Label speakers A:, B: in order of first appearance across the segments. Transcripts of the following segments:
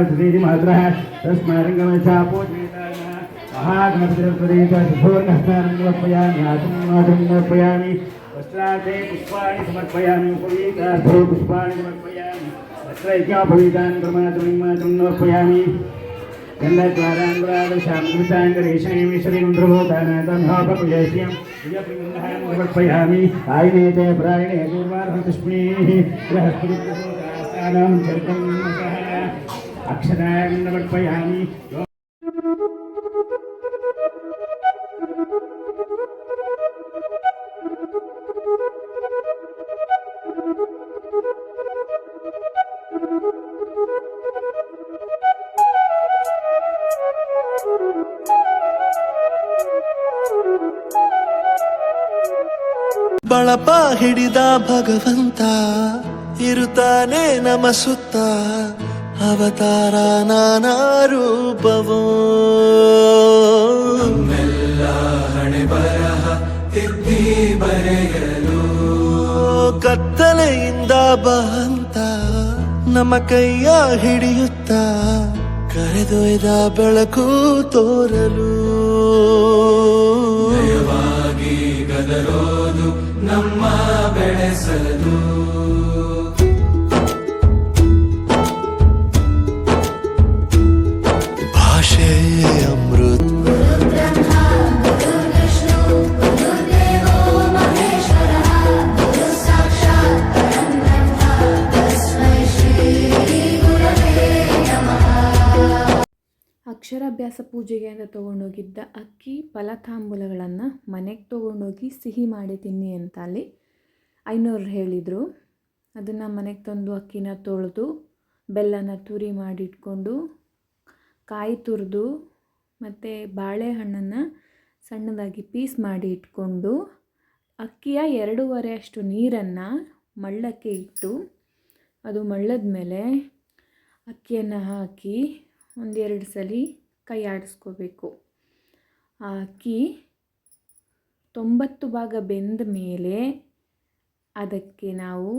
A: श्रीति मात्रः तस्मारङ्गमचा पूजयिताय महागणपतिरप्रदेशोर्नस्तारङ्गमर्पयामि आसन्नासन्नर्पयामि वस्त्रार्थे पुष्पाणि समर्पयामि उपवीतार्थे पुष्पाणि समर्पयामि वस्त्रैक्योपवीतान् प्रमातमिमातुं नर्पयामि गन्धद्वाराङ्गरादशाङ्गृताङ्गरेशनेमिश्रीन्द्रभूतानाथमहापकुलेश्यं समर्पयामि आयनेते प्रायणे दूर्वार्हतस्मीः बृहस्पतिप्रसूतास्थानं चरितं अक्षराय समर्पयामि
B: ಬಳಪ ಹಿಡಿದ ಭಗವಂತ ಇರುತ್ತಾನೆ ನಮ ಸುತ್ತ ಅವತಾರ ನಾನಾ ಎಲ್ಲ ಹಣೆ ಬರಹ ತಿದ್ದಿ ಬರೆಯಲು. ಕತ್ತಲೆಯಿಂದ ಬಹಂತ ನಮ್ಮ ಕೈಯ ಹಿಡಿಯುತ್ತ ಕರೆದೊಯ್ದ ಬೆಳಕು ತೋರಲು. ಗದರೋದು ನಮ್ಮ ಬೆಳೆಸಲು.
C: ಅಕ್ಷರಾಭ್ಯಾಸ ಪೂಜೆಗೆ ಅಂತ ತೊಗೊಂಡೋಗಿದ್ದ ಅಕ್ಕಿ ಫಲತಾಂಬೂಲಗಳನ್ನು ಮನೆಗೆ ತೊಗೊಂಡೋಗಿ ಸಿಹಿ ಮಾಡಿ ತಿನ್ನಿ ಅಂತ ಅಲ್ಲಿ ಐನೂರು ಹೇಳಿದರು. ಅದನ್ನು ಮನೆಗೆ ತಂದು ಅಕ್ಕಿನ ತೊಳೆದು, ಬೆಲ್ಲನ ತುರಿ ಮಾಡಿಟ್ಕೊಂಡು, ಕಾಯಿ ತುರಿದು, ಮತ್ತು ಬಾಳೆಹಣ್ಣನ್ನು ಸಣ್ಣದಾಗಿ ಪೀಸ್ ಮಾಡಿ ಇಟ್ಕೊಂಡು, ಅಕ್ಕಿಯ ಎರಡೂವರೆ ಅಷ್ಟು ನೀರನ್ನು ಮಳ್ಳಕ್ಕೆ ಇಟ್ಟು, ಅದು ಮಳ್ಳದ ಮೇಲೆ ಅಕ್ಕಿಯನ್ನು ಹಾಕಿ ಒಂದೆರಡು ಸಲ ಕೈ ಆಡಿಸ್ಕೋಬೇಕು. ಆ ಅಕ್ಕಿ ತೊಂಬತ್ತು ಭಾಗ ಬೆಂದ ಮೇಲೆ ಅದಕ್ಕೆ ನಾವು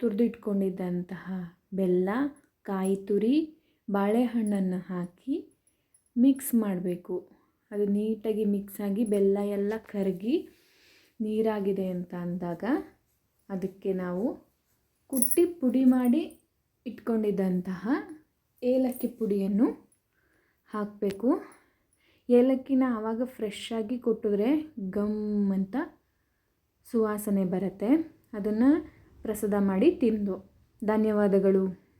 C: ತುರಿದಿಟ್ಕೊಂಡಿದ್ದಂತಹ ಬೆಲ್ಲ, ಕಾಯಿ ತುರಿ, ಬಾಳೆಹಣ್ಣನ್ನು ಹಾಕಿ ಮಿಕ್ಸ್ ಮಾಡಬೇಕು. ಅದು ನೀಟಾಗಿ ಮಿಕ್ಸ್ ಆಗಿ ಬೆಲ್ಲ ಎಲ್ಲ ಕರಗಿ ನೀರಾಗಿದೆ ಅಂತ ಅಂದಾಗ ಅದಕ್ಕೆ ನಾವು ಕುಟ್ಟಿ ಪುಡಿ ಮಾಡಿ ಇಟ್ಕೊಂಡಿದ್ದಂತಹ ಏಲಕ್ಕಿ ಪುಡಿಯನ್ನು ಹಾಕಬೇಕು. ಏಲಕ್ಕಿನ ಆವಾಗ ಫ್ರೆಶ್ ಆಗಿ ಕೊಟ್ಟಿದ್ರೆ ಗಮ್ ಅಂತ ಸುವಾಸನೆ ಬರುತ್ತೆ. ಅದನ್ನು ಪ್ರಸಾದ ಮಾಡಿ ತಿಂದು. ಧನ್ಯವಾದಗಳು.